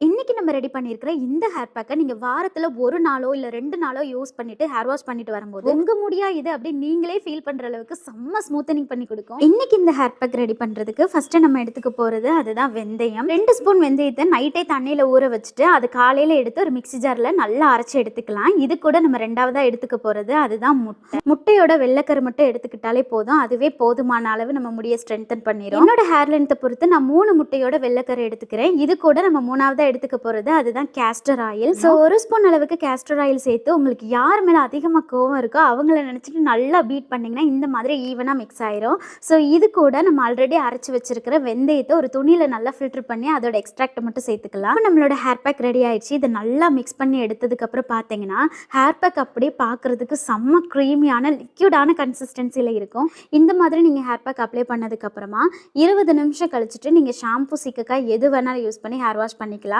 in இன்றைக்கி நம்ம ready பண்ணியிருக்கிற இந்த ஹேர் பேக்கை நீங்கள் வாரத்தில் ஒரு நாளோ இல்லை ரெண்டு நாளோ யூஸ் பண்ணிட்டு ஹேர் வாஷ் பண்ணிட்டு வரும்போது உங்க முடியா இது அப்படி நீங்களே ஃபீல் பண்ணுற அளவுக்கு செம்ம ஸ்மூத்தனிங் பண்ணி கொடுக்கும். இன்னைக்கு இந்த ஹேர் பேக் ரெடி பண்ணுறதுக்கு ஃபஸ்ட்டு நம்ம எடுத்துக்க போகிறது அதுதான் வெந்தயம். ரெண்டு ஸ்பூன் வெந்தயத்தை நைட்டே தண்ணியில் ஊற வச்சுட்டு அது காலையில் எடுத்து ஒரு மிக்ஸி ஜாரில் நல்லா அரைச்சி எடுத்துக்கலாம். இது கூட நம்ம ரெண்டாவதாக எடுத்துக்க போகிறது அதுதான் முட்டை. முட்டையோட வெள்ளைக்கரு மட்டும் எடுத்துக்கிட்டாலே போதும். அதுவே போதுமான அளவு நம்ம முடியை ஸ்ட்ரென்தன் பண்ணிடும் என்னோட ஹேர் லென்த்தை பொறுத்து நான் மூணு முட்டையோட வெள்ளைக்கரு எடுத்துக்கிறேன். இது கூட நம்ம மூணாவதா எடுத்துக்க போகிறது அதுதான் கேஸ்டர் ஆயில் ஸோ ஒரு ஸ்பூன் அளவுக்கு கேஸ்டர் ஆயில் சேர்த்து உங்களுக்கு யார் மேலே அதிகமாக கோவம் இருக்கோ அவங்கள நினச்சிட்டு நல்லா பீட் பண்ணிங்கன்னா இந்த மாதிரி ஈவனாக மிக்ஸ் ஆயிரும். ஸோ இது கூட நம்ம ஆல்ரெடி அரைச்சி வச்சிருக்கிற வெந்தயத்தை ஒரு துணியில் நல்லா ஃபில்டர் பண்ணி அதோட எக்ஸ்ட்ராக்ட் மட்டும் சேர்த்துக்கலாம். நம்மளோட ஹேர் பேக் ரெடி ஆயிடுச்சு. இதை நல்லா மிக்ஸ் பண்ணி எடுத்ததுக்கப்புறம் பார்த்தீங்கன்னா ஹேர் பேக் அப்படியே பார்க்குறதுக்கு செம்ம க்ரீமியான லிக்யூடான கன்சிஸ்டன்சியில் இருக்கும். இந்த மாதிரி நீங்கள் ஹேர் பேக் அப்ளை பண்ணதுக்கப்புறமா இருபது நிமிஷம் கழிச்சிட்டு நீங்கள் ஷாம்பு சிக்கக்காய் எது வேணாலும் யூஸ் பண்ணி ஹேர் வாஷ் பண்ணிக்கலாம்.